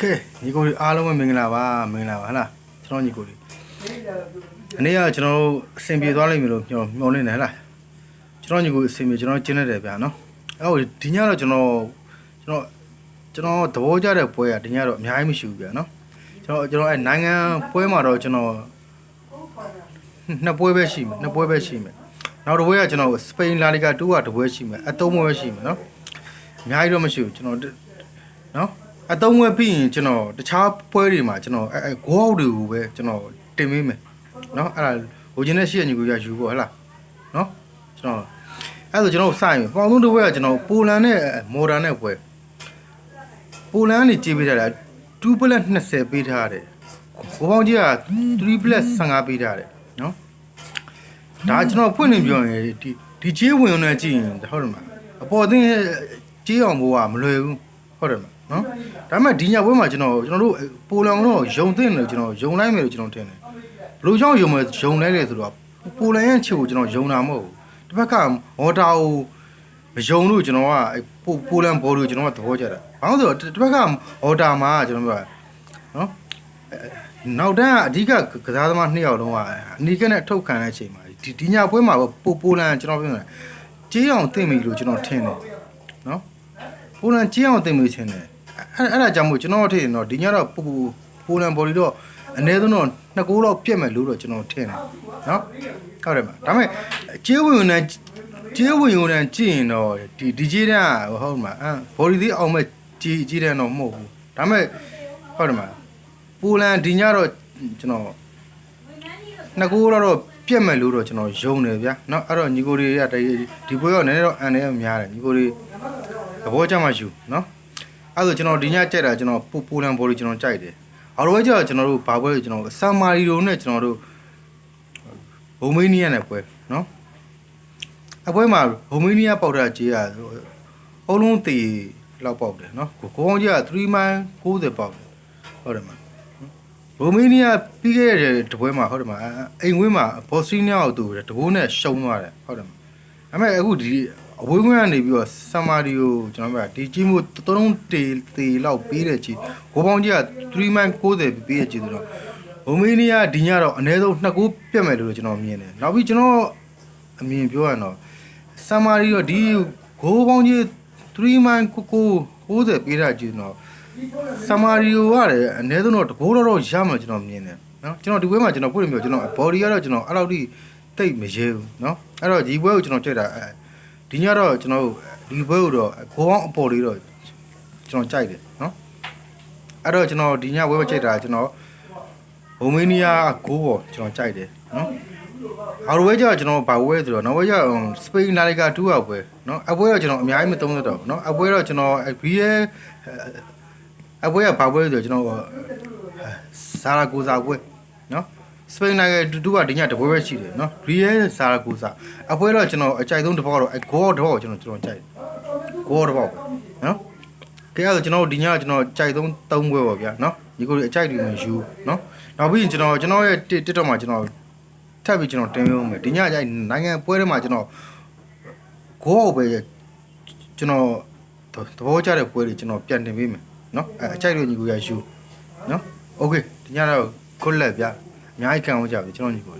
ကဲညီကိုတွေအားလုံးပဲမင်္ဂလာပါမင်္ဂလာပါဟလားကျွန်တော်ညီကိုတွေအနည်းကကျွန်တော်တို့အဆင်ပြေသွားလိမ့်မယ်လို့ကျွန်တော်မျှော်လင့်နေဟလားကျွန်တော်ညီကိုအဆင်ပြေကျွန်တော်ကျင်းနေတယ်ဗျာနော်အဲ့ဟိုဒီညတော့ကျွန်တော်ကျွန်တော်ကျွန်တော်သဘောကျတဲ့ပွဲကဒီညတော့အများကြီးမရှိဘူးဗျာနော်ကျွန်တော်ကျွန်တော်အဲ့နိုင်ငံပွဲမှာတော့ကျွန်တော်နှစ်ပွဲပဲရှိမယ်နှစ်ပွဲပဲရှိမယ်နောက်တစ်ပွဲကကျွန်တော်စပိန်လာလီဂါ2ကတစ်ပွဲရှိမယ်အသုံးပွဲပဲရှိမယ်နော်အများကြီးတော့မရှိဘူးကျွန်တော်နော် အတုံးဝဲပြီးရင်ကျွန်တော်တခြားပွဲတွေမှာကျွန်တော်အဲအဲဂိုးအောက်တွေကိုပဲကျွန်တော်တင်ပေးမယ်နော်အဲ့ဒါဟိုချင်းနဲ့ရှိရညီကိုရယူဖို့ဟဲ့လားနော်ကျွန်တော်အဲ့ဒါကျွန်တော်စရင်ပေါင်သုံးတစ်ပွဲကကျွန်တော်ပိုလန်နဲ့မော်ဒန်နဲ့ပွဲပိုလန်ကနေကြေးပေးထားတာ2 plus 20ပေးထားတယ်ဘိုးပေါင်းကြီးက3 plus 15ပေးထားတယ်နော်ဒါကျွန်တော်ဖွင့်နေပြောရင်ဒီဒီကြေးဝင်နေကြည့်ရင်ဟုတ်တယ်မအပေါ်သင်းကြေးအောင်ဘိုးကမလွယ်ဘူးဟုတ်တယ်မ နော်ဒါပေမဲ့ဒီညပွဲမှာကျွန်တော်ကျွန်တော်တို့ပိုလန်တော့ယုံသိတယ်ကျွန်တော်ယုံလိုက်မယ်လို့ကျွန်တော်ထင်တယ်ဘယ်လိုကြောင့်ယုံမယ်ယုံလိုက်လဲဆိုတော့ပိုလန်ရဲ့ချစ်ကိုကျွန်တော်ယုံတာမဟုတ်ဘူးတစ်ဖက်ကမော်တာကိုမယုံလို့ကျွန်တော်ကပိုပိုလန်ဘော်လို့ကျွန်တော်ကသဘောကျတာဘာလို့ဆိုတော့တစ်ဖက်ကမော်တာမှာကျွန်တော်ပြောနော်နောက်တန်းကအဓိကကစားသမားနှစ်ယောက်လုံးကအနီကနဲ့ထုတ်ခံတဲ့အချိန်မှာဒီဒီညပွဲမှာပိုပိုလန်ကျွန်တော်ပြောနေတာကြေးအောင်သိမိလို့ကျွန်တော်ထင်တယ်နော်ပိုလန်ကျင်းအောင်တင်မေးခြင်းတယ် အဲ့အဲ့ဒါကြောင့်မို့ကျွန်တော်ထင်တော့ဒီညတော့ပူပူပိုလန်ဘော်ဒီတော့အနည်းဆုံးတော့နှစ်ကိုးတော့ပြတ်မယ်လို့တော့ကျွန်တော်ထင်တယ်နော်ဟုတ်တယ်မဒါပေမဲ့ကျေးဝင်ဝင်နဲ့ကျေးဝင်ဝင်နဲ့ကြည့်ရင်တော့ဒီဒီကြီးတဲ့ဟုတ်မှာအဘော်ဒီသေးအောင်မဲ့ကြီးကြီးတဲ့တော့မဟုတ်ဘူးဒါပေမဲ့ဟုတ်တယ်မပိုလန်ဒီညတော့ကျွန်တော်နှစ်ကိုးတော့ပြတ်မယ်လို့တော့ကျွန်တော်ယုံတယ်ဗျာเนาะအဲ့တော့ညီကိုတွေကဒီပွဲတော့နည်းနည်းတော့အန်နေများတယ်ညီကိုတွေ သဘောကျမှယူနော် အဲ့ဒါဆိုကျွန်တော်ဒီညကြိုက်တာကျွန်တော်ပိုပိုလန်ဘော်လေးကျွန်တော်ကြိုက်တယ်အော်တော့ကျတော့ကျွန်တော်တို့ဘာပွဲကျွန်တော်ဆမ်မာရီရိုနဲ့ကျွန်တော်တို့ဘုံမေးနီးယားနဲ့ပွဲနော်အပွဲမှာဘုံမေးနီးယားပေါက်တာကြီးကအုံးလုံးတီလောက်ပေါက်တယ်နော်ကိုကောင်းကြီးက3မိုင်90ပေါက်တယ်ဟုတ်တယ်မဘုံမေးနီးယားပြီးခဲ့တဲ့တပွဲမှာဟုတ်တယ်မအိမ်ဝင်းမှာဘော့စတီးနီယာကိုတူတယ်တဘိုးနဲ့ရှုံသွားတယ်ဟုတ်တယ်မဒါပေမဲ့အခုဒီ အဝေးကွင်းကနေပြီးတော့ဆမ်မာဒီကိုကျွန်တော်ပြောဒီကြီးမှုသုံးလုံးတေတေလောက်ပေးတဲ့ကြီးကိုပေါင်းကြီးက3မိုင်90ပေးတဲ့ကြီးဆိုတော့ဘုံမီနီးယားဒီညတော့အနည်းဆုံးနှစ်ကိုးပြတ်မယ်လို့ကျွန်တော်မြင်တယ်နောက်ပြီးကျွန်တော်အမြင်ပြောရရင်တော့ဆမ်မာဒီတော့ဒီဂိုးပေါင်းကြီး3မိုင်90ပေးတာကြီးတော့ဆမ်မာဒီကိုရတယ်အနည်းဆုံးတော့တကိုးတော့တော့ရမှာကျွန်တော်မြင်တယ်နော်ကျွန်တော်ဒီဘွဲမှာကျွန်တော်พูดလို့မျိုးကျွန်တော် body ကတော့ကျွန်တော်အဲ့လောက်ထိတိတ်မရဲဘူးနော်အဲ့တော့ဒီဘွဲကိုကျွန်တော်ကြိုက်တာအဲ ဒီညတော့ကျွန်တော်တို့ဒီဘွဲကိုတော့ကိုအောင်အပေါ်လေးတော့ကျွန်တော်ကြိုက်တယ်နော်အဲ့တော့ကျွန်တော်ဒီညဘွဲမကြိုက်တာကျွန်တော်ဘုံမီနီးယားကိုပေါ်ကျွန်တော်ကြိုက်တယ်နော်အော်ဝဲကျတော့ကျွန်တော်ဘာဝဲဆိုတော့နော်ဝဲကျစပိန်လာလီဂါ2ကပွဲနော်အပွဲတော့ကျွန်တော်အများကြီးမသုံးသတော့ဘူးနော်အပွဲတော့ကျွန်တော်ဘီရဲ့အပွဲကဘာပွဲဆိုတော့ကျွန်တော်ဇာရာဂိုဇာပွဲနော် စပိန်နိုင်ငံတူတူကဒီညတပွဲပဲရှိတယ်နော်ရီယယ်ဇာရာဂိုဆာအပွဲတော့ကျွန်တော်အကြိုက်ဆုံးတစ်ပေါက်တော့အဂေါတစ်ပေါက်ကိုကျွန်တော်ကျွန်တော်ကြိုက်ဂေါတစ်ပေါက်ပဲနော်ကဲအဲ့ဒါကျွန်တော်ဒီညကျွန်တော်ကြိုက်ဆုံး၃ပွဲပါဗျာနော်ညီကိုတွေအကြိုက်တွေမှယူနော်နောက်ပြီးကျွန်တော်ကျွန်တော်ရဲ့ TikTok မှာကျွန်တော်ထပ်ပြီးကျွန်တော်တင်ပေးအောင်မယ်ဒီညကြိုက်နိုင်ငံပွဲထဲမှာကျွန်တော်ဂေါပဲကျွန်တော်သဘောကျတဲ့ပွဲတွေကျွန်တော်ပြန်တင်ပေးမယ်နော်အဲအကြိုက်တွေညီကိုရယူနော်โอเคဒီညတော့ good luck ဗျာ အများကြီးခံအောင်ကြပြီကျွန်တော်ညီကို